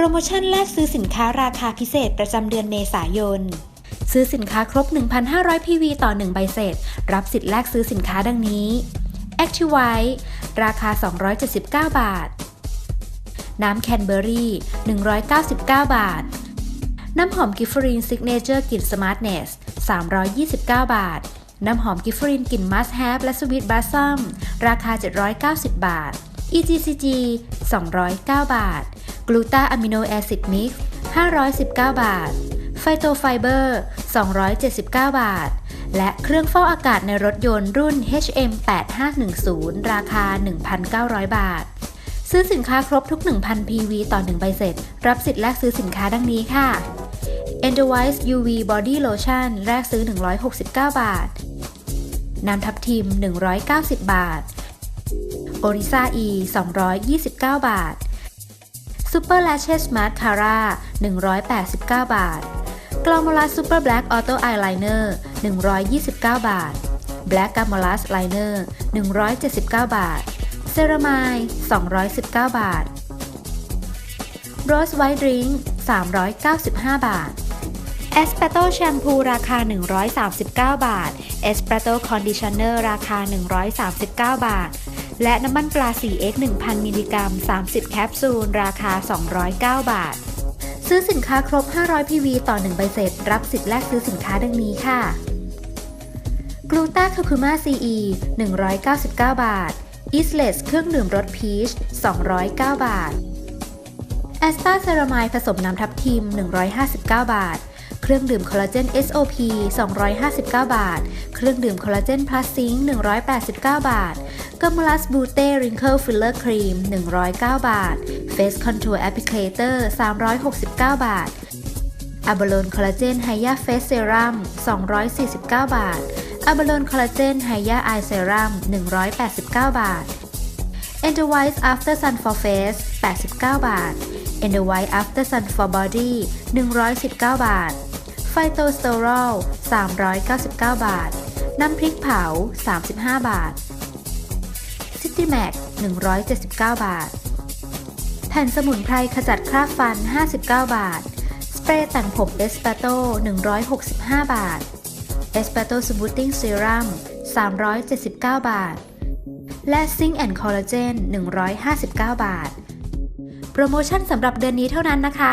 โปรโมชั่นแลกซื้อสินค้าราคาพิเศษประจำเดือนเมษายน ซื้อสินค้าครบ 1,500 PV ต่อ 1 ใบเสร็จ รับสิทธิ์แลกซื้อสินค้าดังนี้ Activite ราคา 279 บาท น้ำแคนเบอรี่199 บาท น้ำหอมกิฟฟรีนซิกเนเจอร์กลิ่นสมาร์ทเนส329 บาท น้ำหอมกิฟฟรีนกลิ่นมัสแฮปและสวีทบลัซซัมราคา 790 บาท EGCG 209 บาท กลูตาอะมิโนแอซิดมิกซ์519 บาท ไฟโตไฟเบอร์ 279 บาท และเครื่องฟอกอากาศในรถยนต์รุ่น HM8510 ราคา 1,900 บาท ซื้อสินค้าครบทุก 1,000 PV ต่อ 1 ใบเสร็จ รับสิทธิ์แลกซื้อสินค้าดังนี้ค่ะ e n d o w i s e UV Body Lotion แลกซื้อ 169 บาท น้ำทับทิม 190 บาท o r i s a E 229 บาท Super Lashes Mascara 189 บาท g l a m o r a Super Black Auto Eyeliner 129 บาท Black g a m o r a Liner 179 บาท เซรามาย219 บาท Rose White Drink 395 บาท e s p e t o Shampoo ราคา 139 บาท e s p e t o Conditioner ราคา 139 บาท และน้ำมันปลา 4X 1,000 มิลลิกรัม 30 แคปซูล ราคา 209 บาท ซื้อสินค้าครบ 500 PV ต่อ 1 ใบเสร็จ รับสิทธิ์แลกซื้อสินค้าดังนี้ค่ะ กลูตาคูคูมา CE 199 บาท อิสเลสเครื่องดื่มรสพีช 209 บาทแอสตาเซรามายผสมน้ำทับทิม 159 บาท เครื่องดื่มคอลลาเจน SOP 259 บาท เครื่องดื่มคอลลาเจนพลัสซิงค์189 บาทกัมมูลัสบูเต้ริงเคิลฟิลเลอร์ครีม109 บาทเฟสคอนทัวร์แอปพลิเคเตอร์369 บาทอะบาโลนคอลลาเจนไฮยาเฟสเซรั่ม249 บาทอะบาโลนคอลลาเจนไฮยาไอเซรั่ม189 บาท e n d o w i s e After Sun for Face 89 บาท e n d o w i s e After Sun for Body 119 บาท p h y t o s t e r o l 399 บาท น้ำพริกเผา 35 บาท City Mac 179 บาท แผ่นสมุนไพรขจัดคราบฟัน 59 บาท สเปรย์แต่งผมเอสเปโต165 บาท เอสเปโตสมูทติ้งเซรั่ม379 บาท และซิงแอนคอลลาเจน159 บาท โปรโมชั่นสำหรับเดือนนี้เท่านั้นนะคะ